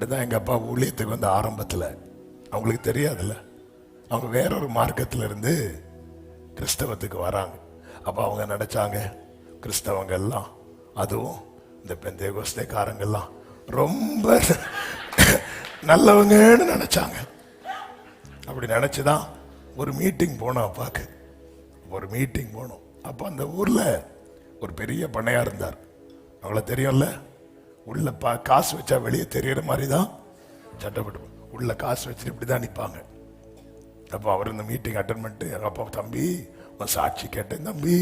இப்படிதான் எங்கள் அப்பா ஊழியத்துக்கு வந்த ஆரம்பத்தில். அவங்களுக்கு தெரியாதுல்ல. அவங்க வேறொரு மார்க்கத்தில் இருந்து கிறிஸ்தவத்துக்கு வராங்க. அப்போ அவங்க நினச்சாங்க கிறிஸ்தவங்க எல்லாம் அதுவும் இந்த பெந்தேகோஸ்தேக்காரங்கெல்லாம் ரொம்ப நல்லவங்கன்னு நினச்சாங்க. அப்படி நினச்சி தான் ஒரு மீட்டிங் போனோம் அப்பாக்கு. ஒரு மீட்டிங் போனோம். அப்போ அந்த ஊரில் ஒரு பெரிய பண்ணையாக இருந்தார். அவ்வளோ தெரியும்ல? உள்ள பா காசு வச்சா வெளியே தெரியற மாதிரி தான் சட்டப்பட்டு உள்ள காசு வச்சுட்டு இப்படி தான் நிற்பாங்க. அப்போ அவர் இந்த மீட்டிங் அட்டன் பண்ணிட்டு எங்கள் அப்பா தம்பி உன் சாட்சி கேட்டேன் தம்பி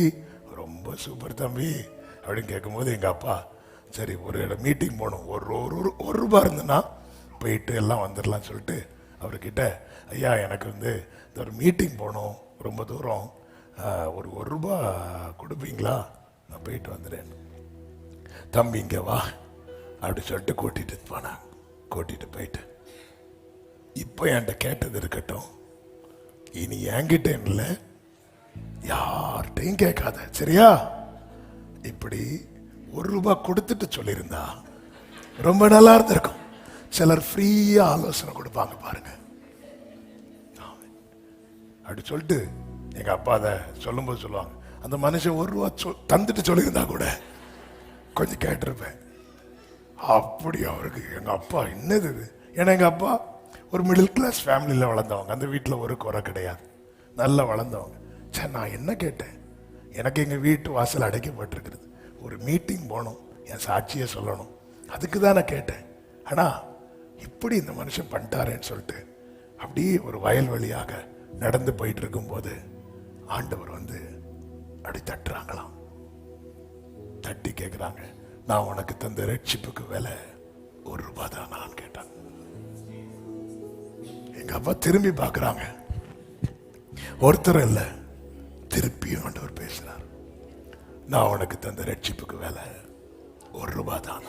ரொம்ப சூப்பர் தம்பி அப்படின்னு கேட்கும்போது எங்கள் அப்பா சரி ஒரு இடம் மீட்டிங் போகணும். ஒரு ஒரு ஒரு ஒரு ரூபா இருந்ததுன்னா போயிட்டு எல்லாம் வந்துடலாம்னு சொல்லிட்டு அவர்கிட்ட ஐயா எனக்கு வந்து இந்த ஒரு மீட்டிங் போகணும் ரொம்ப தூரம். ஒரு ஒரு ரூபா கொடுப்பீங்களா? நான் போயிட்டு வந்துடுறேன். தம்பி இங்கே வா. அப்படி சொல்லிட்டு கூட்டிகிட்டு போனான் கூட்டிகிட்டு போயிட்டு. இப்போ என்கிட்ட கேட்டது இருக்கட்டும். இனி என்கிட்ட இல்லை. யார்கிட்டையும் கேட்காத. சரியா? இப்படி ஒரு ரூபாய் கொடுத்துட்டு சொல்லியிருந்தா ரொம்ப நல்லா இருந்திருக்கும். சிலர் ஃப்ரீயாக ஆலோசனை கொடுப்பாங்க பாருங்க. அப்படி சொல்லிட்டு எங்கள் அப்பா அதை சொல்லும்போது சொல்லுவாங்க. அந்த மனுஷன் ஒரு ரூபா சொல் தந்துட்டு சொல்லியிருந்தா கூட கொஞ்சம் கேட்டிருப்பேன். அப்படி அவருக்கு? எங்கள் அப்பா என்னது இது? ஏன்னா எங்கள் அப்பா ஒரு மிடில் கிளாஸ் ஃபேமிலியில் வளர்ந்தவங்க. அந்த வீட்டில் ஒரு குறை கிடையாது. நல்லா வளர்ந்தவங்க. சார் நான் என்ன கேட்டேன்? எனக்கு எங்கள் வீட்டு வாசல் அடைக்கப்பட்டிருக்கிறது. ஒரு மீட்டிங் போகணும். என் சாட்சியை சொல்லணும். அதுக்கு தான் நான் கேட்டேன். ஆனால் இப்படி இந்த மனுஷன் பண்ணிட்டாரேன்னு சொல்லிட்டு அப்படியே ஒரு வயல்வெளியாக நடந்து போயிட்டு இருக்கும்போது ஆண்டவர் வந்து அப்படி தட்டுறாங்களாம். தட்டி கேட்குறாங்க நான் உனக்கு தந்த ரட்சிப்புக்கு விலை ஒரு ரூபாய் தான் நான் கேட்டேன். எங்க அப்பா திரும்பி பார்க்குறாங்க. ஒருத்தர் இல்லை திருப்பியும் ஆண்டவர் பேசுகிறார் நான் உனக்கு தந்த ரட்சிப்புக்கு விலை ஒரு ரூபாய் தான்.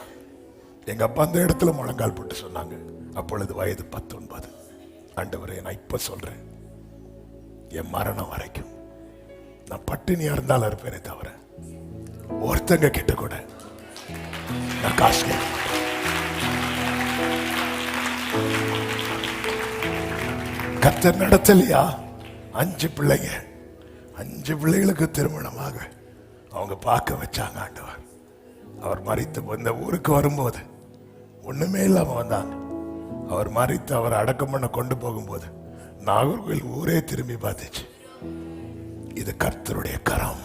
எங்கள் அப்பா அந்த இடத்துல முழங்கால் போட்டு சொன்னாங்க. அப்பொழுது வயது பத்தொன்பது. ஆண்டவரே நான் இப்போ சொல்கிறேன் என் மரணம் வரைக்கும் நான் பட்டினியாக இருந்தாலும் இருப்பேனே தவிர ஒருத்தங்க கிட்ட கூட நான் காசு கத்தர் கர்த்தர் நடத்தலையா? அஞ்சு பிள்ளைங்க. அஞ்சு பிள்ளைகளுக்கு திருமணமாக அவங்க பார்க்க வச்சாங்க ஆண்டவர். அவர் மறித்து இந்த ஊருக்கு வரும்போது ஒண்ணுமே இல்லாம வந்தாங்க. அவர் மறித்து அவர் அடக்கம் பண்ண கொண்டு போகும்போது நாகர்கோவில் ஊரே திரும்பி பார்த்துச்சு. இது கர்த்தருடைய கரம்.